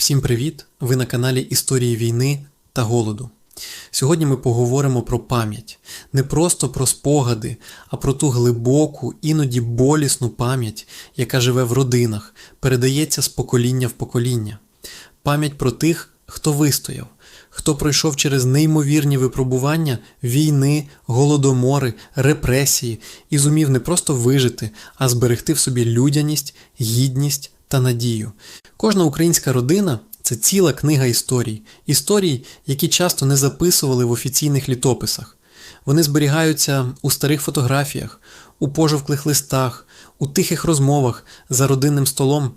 Всім привіт! Ви на каналі Історії війни та голоду. Сьогодні ми поговоримо про пам'ять. Не просто про спогади, а про ту глибоку, іноді болісну пам'ять, яка живе в родинах, передається з покоління в покоління. Пам'ять про тих, хто вистояв, хто пройшов через неймовірні випробування війни, голодомори, репресії і зумів не просто вижити, а зберегти в собі людяність, гідність та надію. Кожна українська родина це ціла книга історій, історій, які часто не записували в офіційних літописах. Вони зберігаються у старих фотографіях, у пожовклих листах, у тихих розмовах за родинним столом.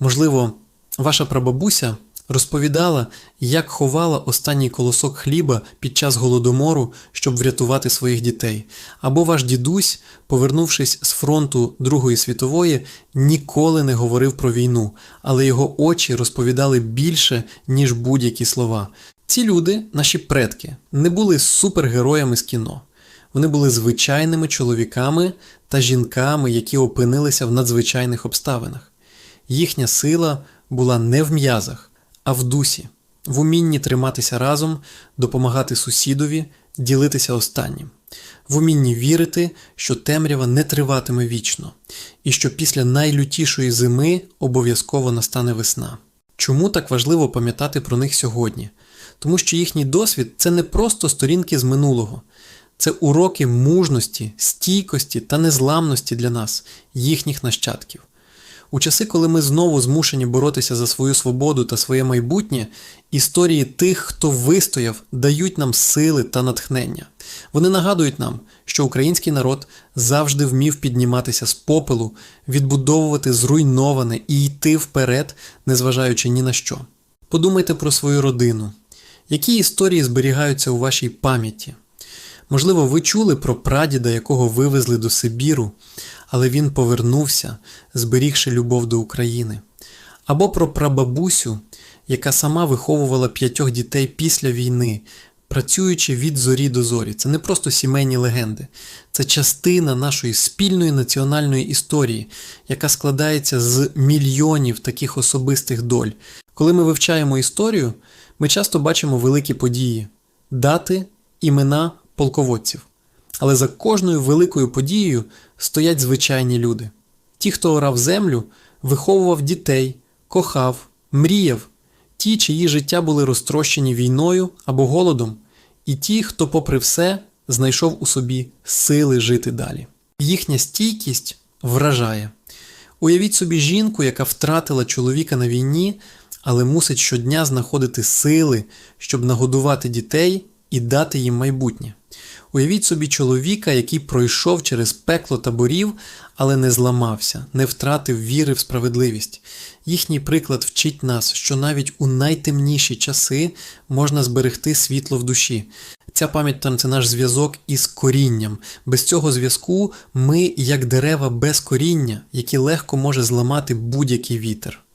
Можливо, ваша прабабуся розповідала, як ховала останній колосок хліба під час голодомору, щоб врятувати своїх дітей. Або ваш дідусь, повернувшись з фронту Другої світової, ніколи не говорив про війну, але його очі розповідали більше, ніж будь-які слова. Ці люди, наші предки, не були супергероями з кіно. Вони були звичайними чоловіками та жінками, які опинилися в надзвичайних обставинах. Їхня сила була не в м'язах, а в дусі, в умінні триматися разом, допомагати сусідові, ділитися останнім, в умінні вірити, що темрява не триватиме вічно, і що після найлютішої зими обов'язково настане весна. Чому так важливо пам'ятати про них сьогодні? Тому що їхній досвід це не просто сторінки з минулого, це уроки мужності, стійкості та незламності для нас, їхніх нащадків. У часи, коли ми знову змушені боротися за свою свободу та своє майбутнє, історії тих, хто вистояв, дають нам сили та натхнення. Вони нагадують нам, що український народ завжди вмів підніматися з попелу, відбудовувати зруйноване і йти вперед, незважаючи ні на що. Подумайте про свою родину. Які історії зберігаються у вашій пам'яті? Можливо, ви чули про прадіда, якого вивезли до Сибіру, але він повернувся, зберігши любов до України. Або про прабабусю, яка сама виховувала п'ятьох дітей після війни, працюючи від зорі до зорі. Це не просто сімейні легенди, це частина нашої спільної національної історії, яка складається з мільйонів таких особистих доль. Коли ми вивчаємо історію, ми часто бачимо великі події, дати, імена полководців. Але за кожною великою подією стоять звичайні люди. Ті, хто орав землю, виховував дітей, кохав, мріяв, ті, чиї життя були розтрощені війною або голодом, і ті, хто, попри все, знайшов у собі сили жити далі. Їхня стійкість вражає. Уявіть собі жінку, яка втратила чоловіка на війні, але мусить щодня знаходити сили, щоб нагодувати дітей і дати їм майбутнє. Уявіть собі чоловіка, який пройшов через пекло таборів, але не зламався, не втратив віри в справедливість. Їхній приклад вчить нас, що навіть у найтемніші часи можна зберегти світло в душі. Ця пам'ять це наш зв'язок із корінням. Без цього зв'язку ми, як дерева без коріння, які легко може зламати будь-який вітер.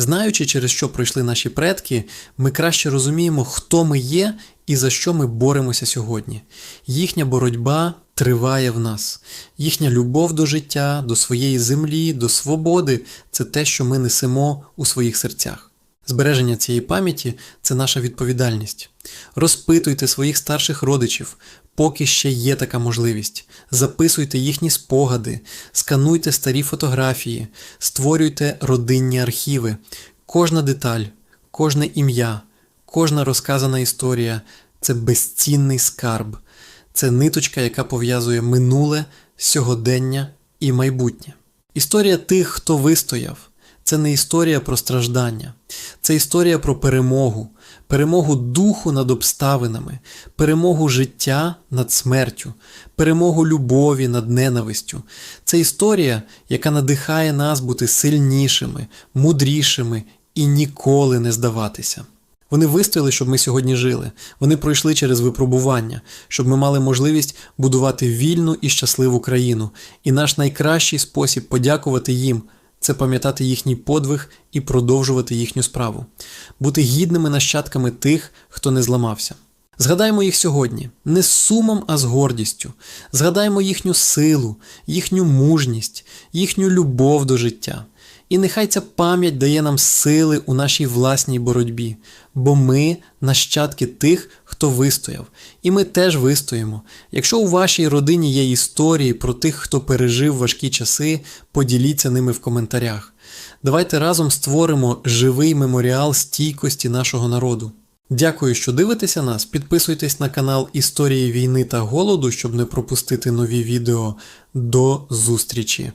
Знаючи, через що пройшли наші предки, ми краще розуміємо, хто ми є і за що ми боремося сьогодні. Їхня боротьба триває в нас, їхня любов до життя, до своєї землі, до свободи це те, що ми несемо у своїх серцях. Збереження цієї пам'яті це наша відповідальність. Розпитуйте своїх старших родичів, поки ще є така можливість. Записуйте їхні спогади, скануйте старі фотографії, створюйте родинні архіви. Кожна деталь, кожне ім'я, кожна розказана історія це безцінний скарб, це ниточка, яка пов'язує минуле, сьогодення і майбутнє. Історія тих, хто вистояв. Це не історія про страждання, це історія про перемогу, перемогу духу над обставинами, перемогу життя над смертю, перемогу любові над ненавистю. Це історія, яка надихає нас бути сильнішими, мудрішими і ніколи не здаватися. Вони вистояли, щоб ми сьогодні жили. Вони пройшли через випробування, щоб ми мали можливість будувати вільну і щасливу країну. І наш найкращий спосіб подякувати їм це пам'ятати їхній подвиг і продовжувати їхню справу, бути гідними нащадками тих, хто не зламався. Згадаймо їх сьогодні, не з сумом, а з гордістю. Згадаймо їхню силу, їхню мужність, їхню любов до життя. І нехай ця пам'ять дає нам сили у нашій власній боротьбі, бо ми нащадки тих, хто вистояв, і ми теж вистоїмо. Якщо у вашій родині є історії про тих, хто пережив важкі часи, поділіться ними в коментарях. Давайте разом створимо живий меморіал стійкості нашого народу. Дякую, що дивитеся нас. Підписуйтесь на канал Історії війни та голоду, щоб не пропустити нові відео. До зустрічі!